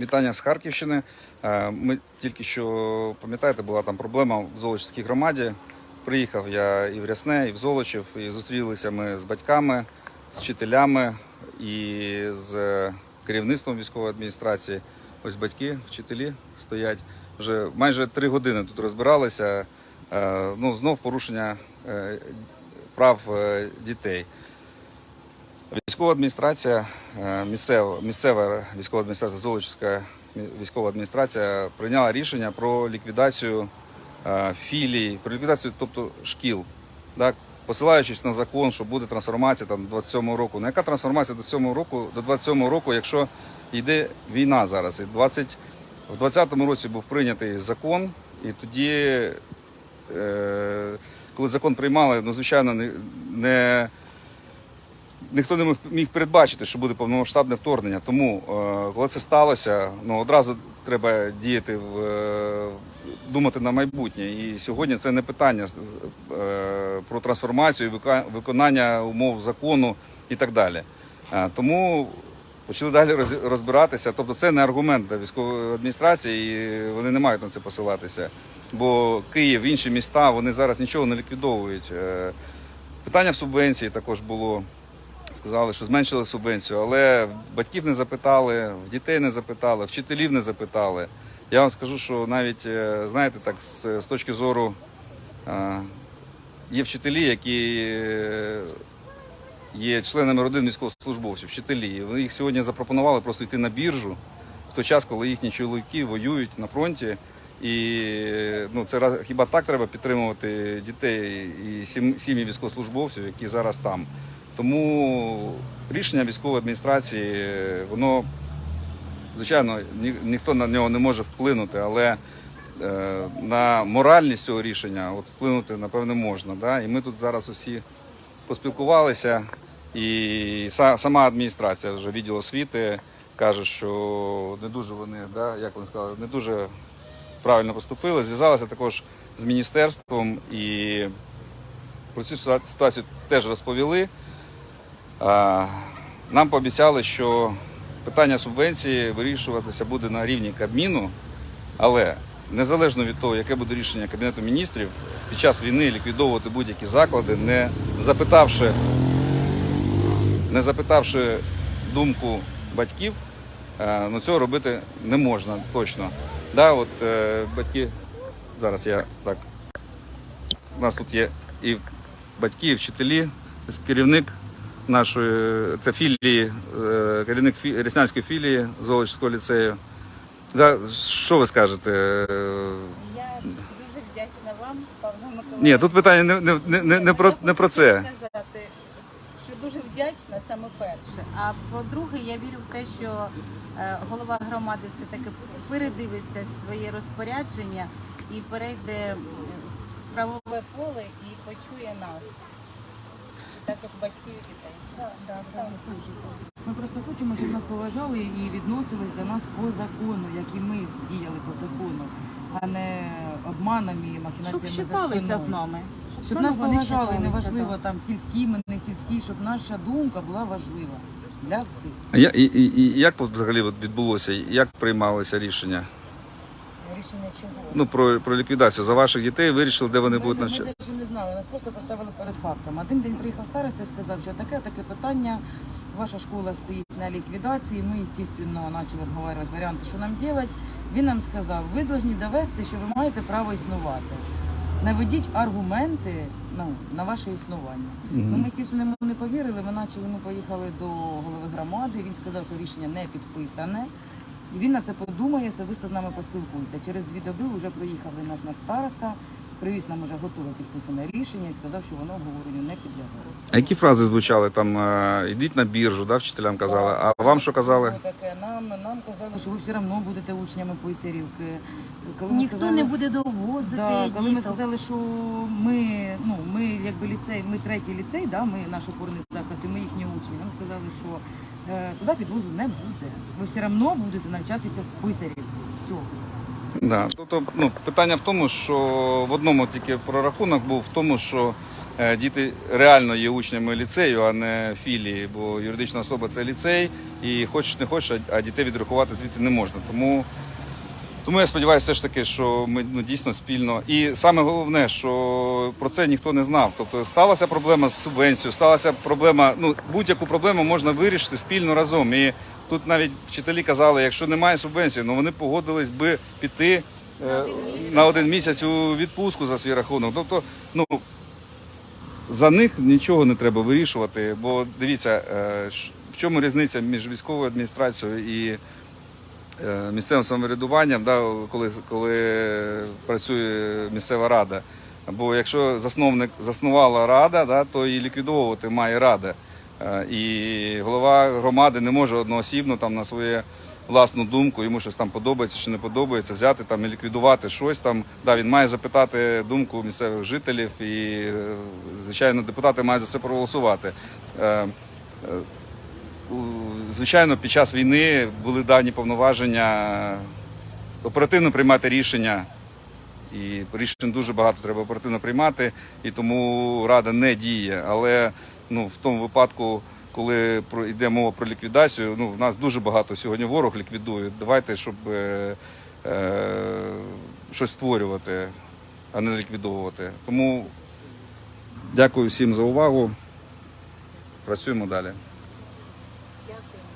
Вітання з Харківщини. Е, Ми тільки що пам'ятаєте, була там проблема в Золочівській громаді. Приїхав я і в Рясне, і в Золочів, і зустрілися ми з батьками, з вчителями і з керівництвом військової адміністрації. Ось батьки, вчителі стоять. Вже майже три години тут розбиралися. Е, Ну, знов порушення е, прав е, дітей. Військова адміністрація, е, місцева, місцева військова адміністрація, Золочівська військова адміністрація прийняла рішення про ліквідацію е, філій, про ліквідацію, тобто шкіл, так, посилаючись на закон, що буде трансформація там до 27-го року. Ну яка трансформація до 27-го року, до 27-го року, якщо йде війна зараз? І 20, в 20-му році був прийнятий закон, і тоді, е, коли закон приймали, ну звичайно, не. не ніхто не міг, передбачити, що буде повномасштабне вторгнення. Тому, е, коли це сталося, ну одразу треба діяти в е, думати на майбутнє. І сьогодні це не питання е, про трансформацію, виконання умов закону і так далі. Тому почали далі розбиратися. Тобто, це не аргумент для військової адміністрації, і вони не мають на це посилатися. Бо Київ, інші міста, вони зараз нічого не ліквідовують. Питання в субвенції також було. Сказали, що зменшили субвенцію, але батьків не запитали, в дітей не запитали, вчителів не запитали. Я вам скажу, що навіть, е, знаєте, так, з, точки зору е, є вчителі, які е, є членами родин військовослужбовців, вчителі. Вони їх сьогодні запропонували просто йти на біржу в той час, коли їхні чоловіки воюють на фронті. І ну, це хіба так треба підтримувати дітей і сім'ї військовослужбовців, які зараз там. Тому рішення військової адміністрації, воно, звичайно, ні, ніхто на нього не може вплинути, але е, на моральність цього рішення от вплинути, напевне, можна. Да? І ми тут зараз усі поспілкувалися, і са- сама адміністрація вже відділ освіти каже, що не дуже вони, да, як вони сказали, не дуже правильно поступили. Зв'язалися також з міністерством і про цю ситуацію теж розповіли. Нам пообіцяли, що питання субвенції вирішуватися буде на рівні Кабміну, але незалежно від того, яке буде рішення Кабінету міністрів, під час війни ліквідовувати будь-які заклади, не запитавши, не запитавши думку батьків, ну цього робити не можна точно. Да, от, е, батьки, зараз я так. У нас тут є і батьки, і вчителі, керівник нашої це філії, е, керівник фі- філії Золочівського ліцею. Да, що ви скажете? Я дуже вдячна вам, Павло Миколаївич. Ні, тут питання не, не, не, не, не, про, Я не про хочу це. сказати, що дуже вдячна саме перше. А по-друге, я вірю в те, що е, голова громади все-таки передивиться своє розпорядження і перейде в правове поле і почує нас. Також батьків і дітей. Ми просто хочемо, щоб нас поважали і відносились до нас по закону, як і ми діяли по закону, а не обманом і Щоб махінаціями за считалися спиною. з нами. Щоб нас вони поважали, считалися, неважливо там сільські, ми не сільські, щоб наша думка була важлива для всіх. Я, і, і, і як взагалі от відбулося? Як приймалося рішення? Рішення чого? Ну, про, про ліквідацію. За ваших дітей вирішили, де вони Ми, будуть ми навчати. навіть не знали, нас просто поставили перед фактом. Один день приїхав староста і сказав, що таке таке питання. Ваша школа стоїть на ліквідації. Ми, звісно, почали обговорювати варіанти, що нам робити. Він нам сказав, ви повинні довести, що ви маєте право існувати. Наведіть аргументи ну, на ваше існування. Ну, ми, звісно, йому не повірили. Ми почали, ми поїхали до голови громади. Він сказав, що рішення не підписане. І він на це подумає, особисто з нами поспілкується. Через дві доби вже приїхав наш на староста, привіз нам уже готове підписане рішення і сказав, що воно обговоренню не підлягає. А які фрази звучали там? е, Йдіть на біржу, да, вчителям казали. А вам що казали? Таке, нам, нам казали, що ви все одно будете учнями Писарівки. Коли ми Ніхто сказали- не буде довозити. Да, коли ми діток. сказали, що ми, ну, ми якби ліцей, ми третій ліцей, да, ми наш опорний заклад, і ми їхні учні. Нам сказали, що туди підвозу не буде. Ви все одно будете навчатися в Писарівці. Все. Да. Тобто, ну, питання в тому, що в одному тільки прорахунок був в тому, що е, діти реально є учнями ліцею, а не філії, бо юридична особа це ліцей, і хочеш не хочеш, а- а дітей відрахувати звідти не можна. Тому тому я сподіваюся, все ж таки, що ми ну, дійсно спільно. І саме головне, що про це ніхто не знав. Тобто сталася проблема з субвенцією, сталася проблема. Ну будь-яку проблему можна вирішити спільно разом. І тут навіть вчителі казали, якщо немає субвенції, ну вони погодились би піти е, на один місяць у відпустку за свій рахунок. Тобто, ну за них нічого не треба вирішувати. Бо дивіться, е, в чому різниця між військовою адміністрацією і місцевим самоврядуванням, да, коли, коли працює місцева рада. Бо якщо засновник заснувала рада, да, то і ліквідовувати має рада. Е, І голова громади не може одноосібно там на своє власну думку, йому щось там подобається чи не подобається, взяти там і ліквідувати щось там. Да, він має запитати думку місцевих жителів, і е, звичайно, депутати мають за це проголосувати. Звичайно, під час війни були дані повноваження оперативно приймати рішення. І рішень дуже багато треба оперативно приймати, і тому рада не діє. Але ну, в тому випадку, коли йде мова про ліквідацію, ну в нас дуже багато сьогодні ворог ліквідує. Давайте, щоб е, е, щось створювати, а не ліквідовувати. Тому дякую всім за увагу. Працюємо далі.